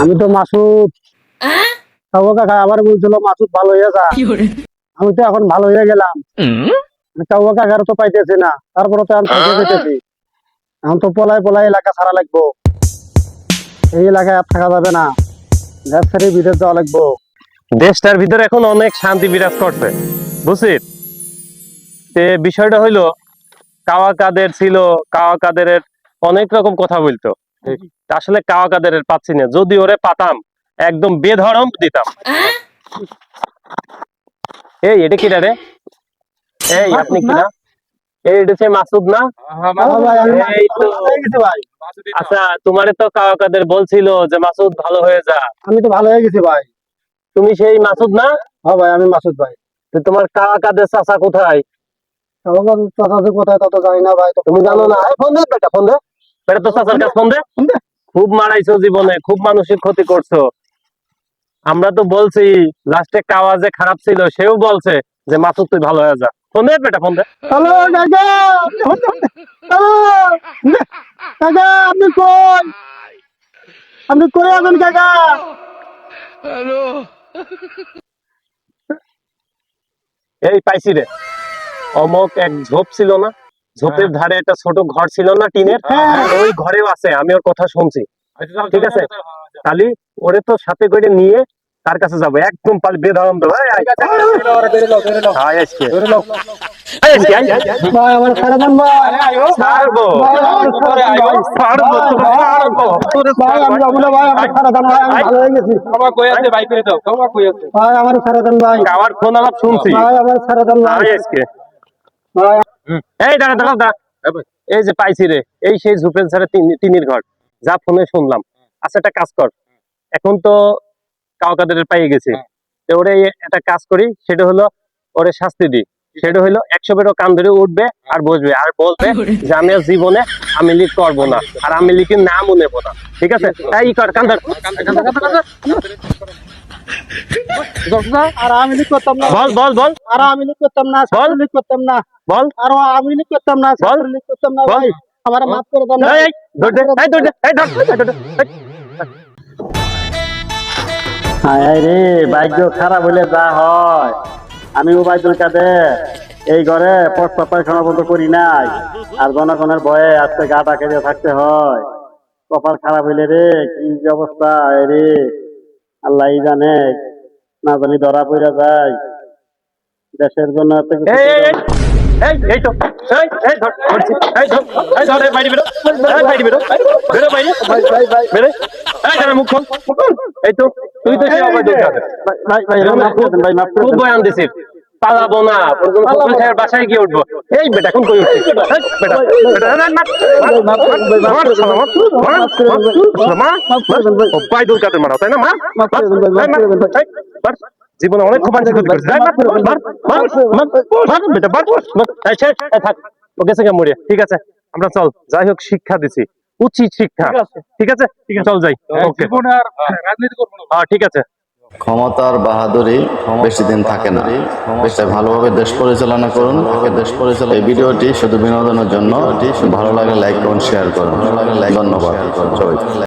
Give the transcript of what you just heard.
আমি তো মাসুদ। কাকু কাকা আবার বলছিল মাসুদ ভালো হয়ে যা। আমি তো এখন ভালো হয়ে গেলাম। কাকু কাকার তো পাইতেছি না। তারপরে তো আমি যেতেছি এখন তো পলাই পলাই এলাকা ছাড়া লাগবো। এই এলাকায় আর থাকা যাবে না। দেশ ছেড়ে বিদেশ যাওয়া লাগবো। দেশটার ভিতরে এখন অনেক শান্তি বিরাজ করছে। বুঝছিস? তে বিষয়টা হইল কাওয়া কাদের ছিল কাওয়া কাদের অনেক রকম কথা বলতো। আসলে কাওয়া কাদের পাচ্ছি না। যদি ওরে পাতাম একদম বেধরম দিতাম। এই এটা কি রে? এই আপনি কি না এই এটা হচ্ছে মাসুদ না? তো। আচ্ছা তোমারে তো কাওয়া কাদের বলছিল যে মাসুদ ভালো হয়ে যা। আমি তো ভালো হয়ে গেছি ভাই। তুমি সেই মাসুদ না? হ্যাঁ ভাই আমি মাসুদ ভাই। তো তোমার কাওয়া কাদের চাচা কোথায়? কাকা চাচা কোথায় তত জানি না ভাই। তো তুমি জানো না? এই ফোন দে বেটা ফোন দে। বেটা তো চাচার কাছে ফোন দে। খুব মারাইছো জীবনে খুব মানুষের ক্ষতি করছ। আমরা তো বলছি লাস্টে কাওয়া যে খারাপ ছিল সেও বলছে যে মাসুদ তুই ভালো হয়ে যা। ফোন দে বেটা ফোন দে। হ্যালো কাকা হ্যালো কাকা আপনি কই? আপনি কই আছেন কাকা? এই পাইছি রে। অমক এক ঝোপ ছিল না। ঝোপের ধারে একটা ছোট ঘর ছিল না টিনের? হ্যাঁ। ওই ঘরেও আছে আমি ওর কথা শুনছি। ঠিক আছে? তাহলে ওরে তো সাথে করে নিয়ে তার কাছে যাব। একদম পাল আয়। ভাই। আমার সারা দেন ভাই। আমার হয়ে ফোন আলাপ শুনছি। ভাই আমার সারা দেন ভাই। আজকে। এই দাঁড়া দাঁড়া এই যে পাইছি রে, এই সেই ঝুপেন ছাড়া টিনের ঘর। যা ফোনে শুনলাম। আচ্ছা একটা কাজ কর। এখন তো কাউকাদের পাইয়ে গেছে। তো ওরে একটা কাজ করি, সেটা হলো ওরে শাস্তি দিই সেটা হলো একশো বেরো কান ধরে উঠবে আর বসবে। আর বলবে যে, আমি জীবনে আমি লিখ করব না। আর আমি লিখে নামও নেব না। ঠিক আছে? তাই কর, কান আর আমি লিখ করতাম না। বল বল বল। আর আমি লিখ করতাম না ছাত্র লিখ করতাম না। বল। আর আমি লিখ করতাম না ছাত্র লিখ করতাম না ভাই। আমার মাফ করে দেন এই, এই, ধর দে, এই, ধর দে, এই, ধর, ধর। হায় রে ভাগ্য খারাপ হইলে যা হয়। আমি উবাইদুল কাদের এই ঘরে পায়খানা বন্ধ করি নাই। আর জনগণের ভয়ে আজকে গা ডাকে দিয়ে থাকতে হয়। কপাল খারাপ হইলে রে কি অবস্থা রে। আল্লাহ জানে না জানি ধরা পড়া যায়। দেশের জন্য এত কিছু ভাই ভাই ভাই ভাই ভাই ভাই ভাই ভাই ভাই ভাই ভাই ভাই ভাই ভাই ভাই ভাই ভাই। ভাই ভাই ভাই ভাই ভাই ভাই ভাই ভাই ভাই ভাই ভাই ভাই ভাই ভাই ভাই ভাই ভাই, ভাই, ভাই, মাফ ভাই ভাই ভাই, মাফ করে খুব ভাই বয়ান দিছিস। পালাবো না, সাহেবের বাসায় গিয়ে উঠবো। এই বেটা, এখন কই বাইদুল কাদের মারা, তাই না? মার। জীবনে অনেক গেছে ঠিক আছে আমরা চল যাই হোক শিক্ষা দিছি উচিত শিক্ষা ঠিক আছে চল যাই ওকে হ্যাঁ ঠিক আছে ক্ষমতার বাহাদুরি বেশি দিন থাকে না। বেশি ভালোভাবে দেশ পরিচালনা করুন দেশ পরিচালনা এই ভিডিওটি শুধু বিনোদনের জন্য। ভালো লাগে লাইক করুন শেয়ার করুন। ধন্যবাদ। সবাইকে।